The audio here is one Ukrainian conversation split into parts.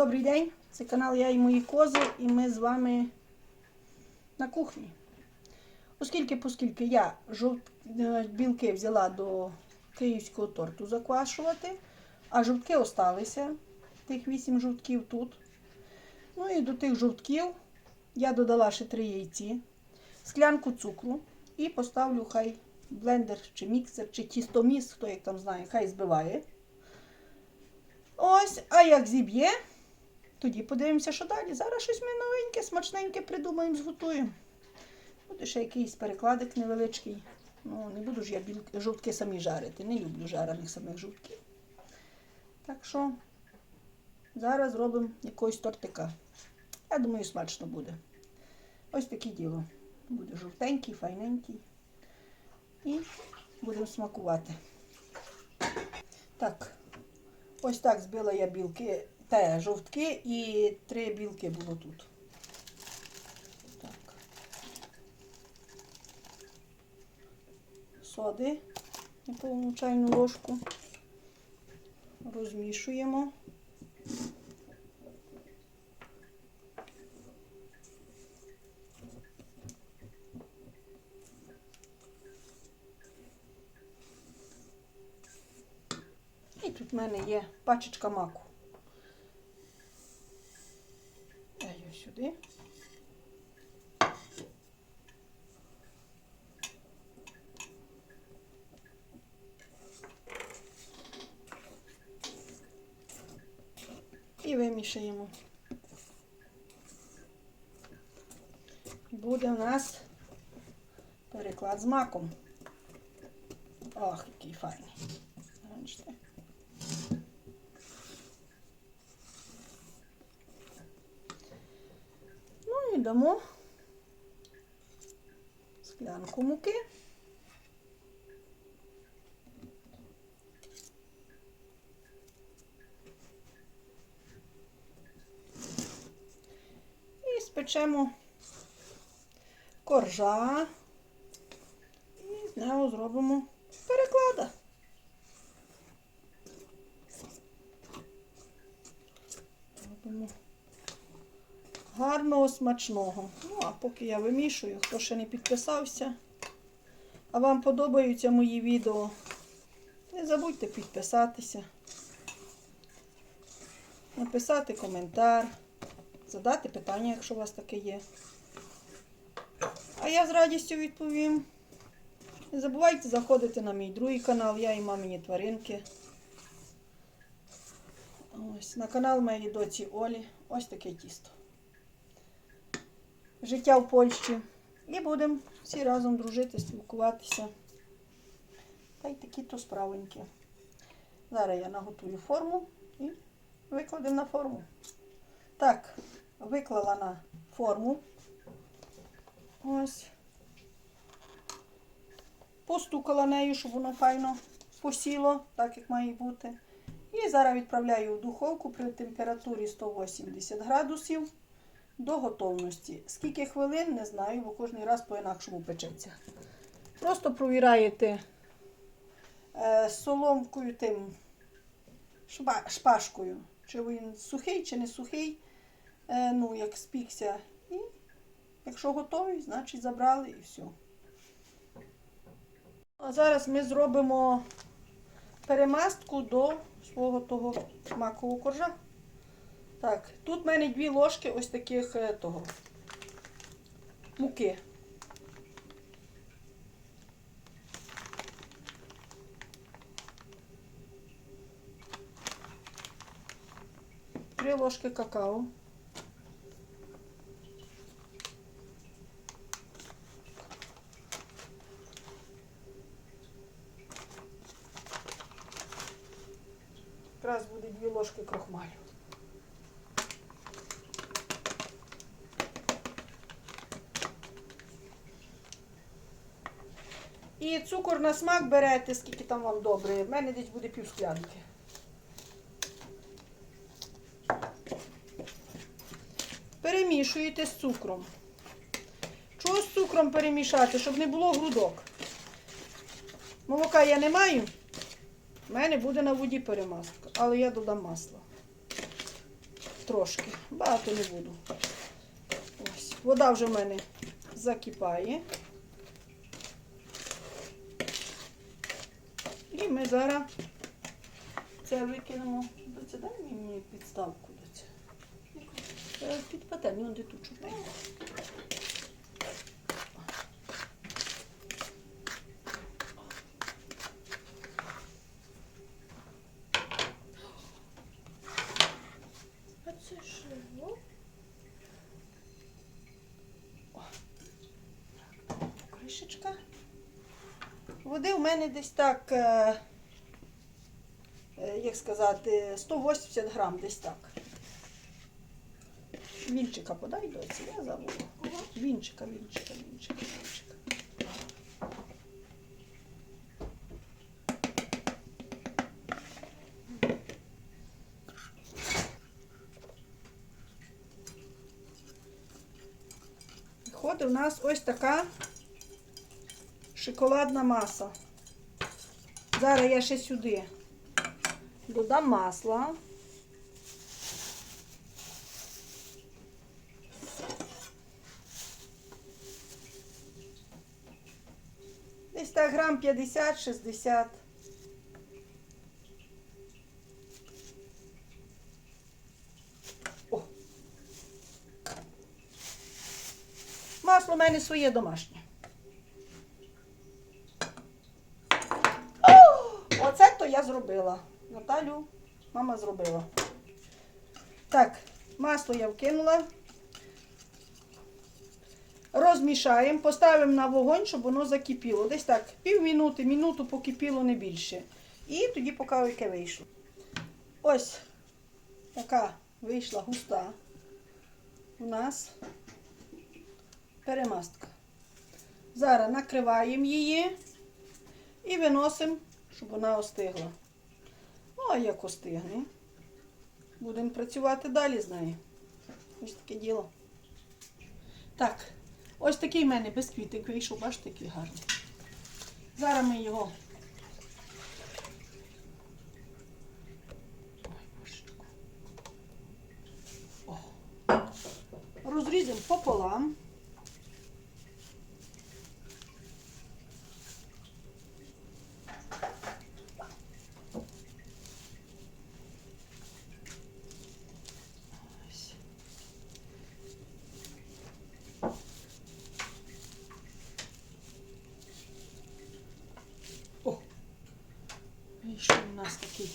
Добрий день, це канал Я і мої кози, і ми з вами на кухні. Оскільки, оскільки я жовт... е, білки взяла до київського торту заквашувати, а жовтки осталися, тих 8 жовтків тут. Ну і до тих жовтків я додала ще 3 яйці, склянку цукру і поставлю хай блендер чи міксер, чи тістоміс, хто як там знає, хай збиває. Ось, а як зіб'є, тоді подивимося, що далі. Зараз щось ми новеньке, смачненьке придумаємо, зготуємо. Буде ще якийсь перекладик невеличкий. Ну, не буду ж я жовтки самі жарити. Не люблю жарених самих жовтків. Так що зараз зробимо якогось тортика. Я думаю, смачно буде. Ось таке діло. Буде жовтенький, файненький. І будемо смакувати. Так, ось так збила я білки, те жовтки і три білки було тут. Так. Соди неповну чайну ложку. Розмішуємо. І тут в мене є пачечка маку. Я її сюди. І вимішаємо. Буде у нас переклад з маком. Ох, який файний. Бачите? Ну і дамо склянку муки. І коржа. І з нього зробимо переклада. Робимо гарного, смачного. Ну, а поки я вимішую, хто ще не підписався, а вам подобаються мої відео, не забудьте підписатися, написати коментар, задати питання, якщо у вас таке є. А я з радістю відповім. Не забувайте заходити на мій другий канал, я і мамині тваринки. Ось на канал моєї доці Олі. Ось таке тісто. Життя в Польщі. І будемо всі разом дружити, спілкуватися. Та й такі то справенькі. Зараз я наготую форму і викладемо на форму. Так, виклала на форму. Ось. Постукала нею, щоб воно файно посіло, так як має бути. І зараз відправляю в духовку при температурі 180 градусів до готовності. Скільки хвилин, не знаю, бо кожен раз по-інакшому печеться. Просто провіраєте е, соломкою тим шпа- шпажкою, чи він сухий, чи не сухий. Е, ну, як спікся. І якщо готовий, значить забрали і все. А зараз ми зробимо перемастку до свого того макового коржа. Так, тут в мене дві ложки ось таких е, того муки. Три ложки какао. Якраз буде дві ложки крохмалю. І цукор на смак берете, скільки там вам добре. В мене десь буде пів склянки. Перемішуєте з цукром. Чого з цукром перемішати, щоб не було грудок? Молока я не маю. У мене буде на воді перемазка, але я додам масло. трошки, багато не буду. Ось. Вода вже в мене закипає. І ми зараз це викинемо. Доця, дай мені підставку до цього. Е, Під пательню, де тут чорненько. А це що? Кришечка. Води у мене десь так, е, е, як сказати, 180 грам, десь так. Вінчика подай доці, я забула. Вінчика, вінчика, вінчика, вінчика. Виходить у нас ось така шоколадна маса. Зараз я ще сюди додам масла. Десь так грам 50-60. О. Масло в мене своє домашнє. О, Оце то я зробила. Наталю, мама зробила. Так, масло я вкинула. Розмішаємо, поставимо на вогонь, щоб воно закипіло. Десь так, пів минуту покипіло не більше. І тоді поки яке вийшло. Ось така вийшла густа у нас перемастка. Зараз накриваємо її і виносимо, щоб вона остигла. А як остигне, будемо працювати далі з нею. Ось таке діло. Так, ось такий в мене бісквітик вийшов, бачите, який гарний. Зараз ми його. Ой, божечку. О. Розрізаємо пополам. Ось. О! Вийшов у нас такий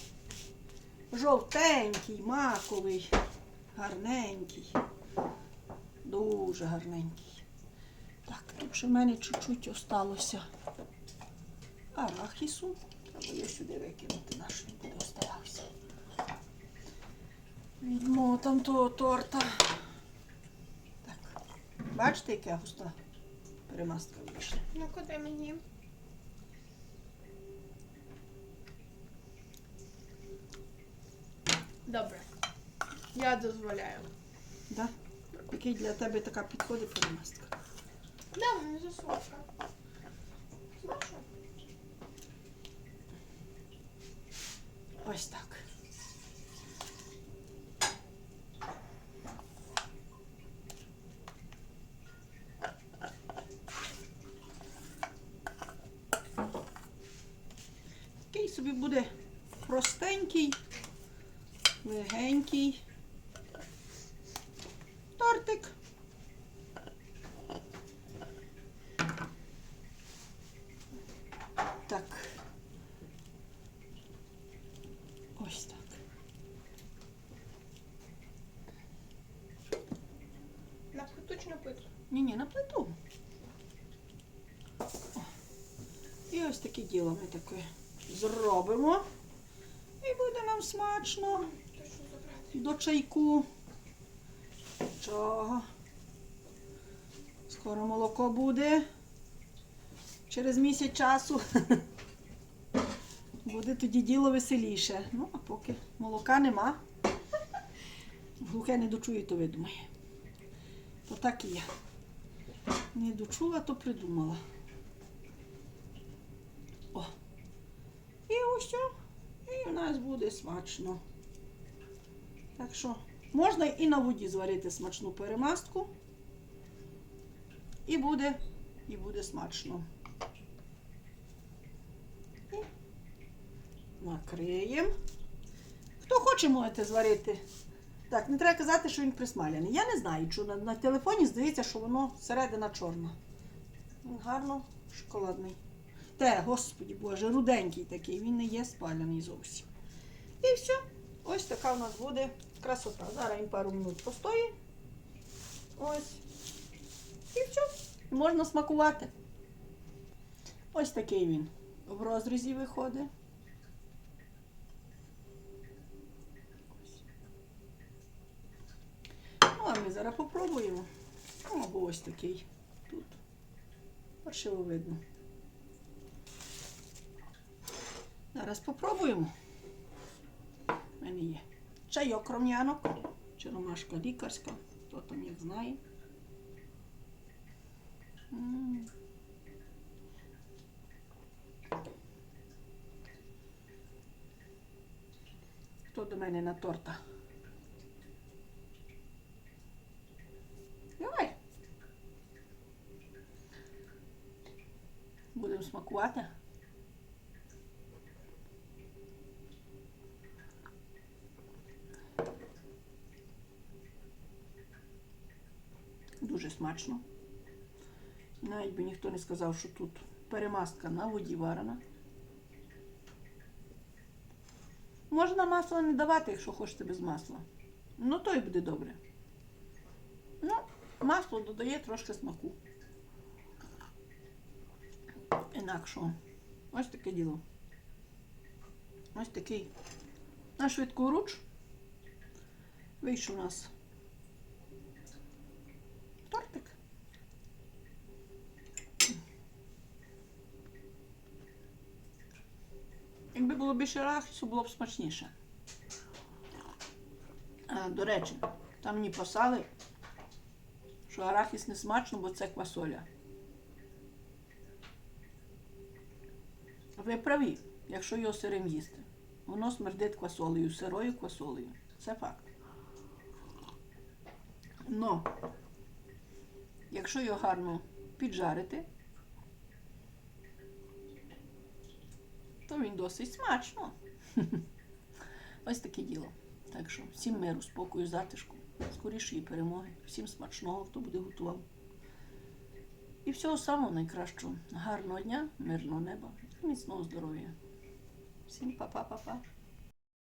жовтенький, маковий, гарненький. Дуже гарненький. Так, тут ще в мене чуть-чуть осталося арахісу. Треба його сюди викинути, наш він буде оставався. Візьмо там того торта. Так. Бачите, яка густа перемастка вийшла. Ну куди мені? Добре. Я дозволяю. Да? Який для тебе така підходить перемастка? Да, мені засолка. Знаєш? Ось так. Такий собі буде простенький, легенький тортик. Так. Ось так. На плиту чи на плиту? Ні, ні, на плиту. О. І ось таке діло ми таке зробимо. І буде нам смачно до чайку. Чого? Скоро молоко буде. Через місяць часу. Буде тоді діло веселіше. Ну, а поки молока нема. Глухе не дочує, то видумає. То так і я. Не дочула, то придумала. О. І ось. що. І у нас буде смачно. Так що Можна і на воді зварити смачну перемастку. І буде, і буде смачно. І накриємо. Хто хоче, можете зварити. Так, не треба казати, що він присмаляний. Я не знаю, що на, на телефоні здається, що воно середина чорна. Він гарно шоколадний. Те, господі Боже, руденький такий, він не є спаляний зовсім. І все. Ось така у нас буде красота. Зараз він пару минут постоїть. Ось. І все. Можна смакувати. Ось такий він в розрізі виходить. Ну, а ми зараз попробуємо. Ну, або ось такий тут. Паршиво видно. Зараз попробуємо. У мене є чайок ром'янок, чи ромашка лікарська, хто там як знає. Хто до мене на торта? Давай. Будемо смакувати. Дуже смачно. Навіть би ніхто не сказав, що тут перемастка на воді варена. Можна масло не давати, якщо хочете без масла. Ну, то і буде добре. Ну, масло додає трошки смаку. Інакшого. Ось таке діло. Ось такий на швидку руч. Вийшов у нас Якби було більше арахісу, було б смачніше. А, до речі, там мені писали, що арахіс не смачно, бо це квасоля. Ви праві, якщо його сирим їсти. Воно смердить квасолею, сирою квасолею. Це факт. Но, якщо його гарно піджарити, то він досить смачно. Ось таке діло. Так що всім миру, спокою, затишку, скорішої перемоги, всім смачного, хто буде готував. І всього самого найкращого. Гарного дня, мирного неба і міцного здоров'я. Всім па-па-па-па.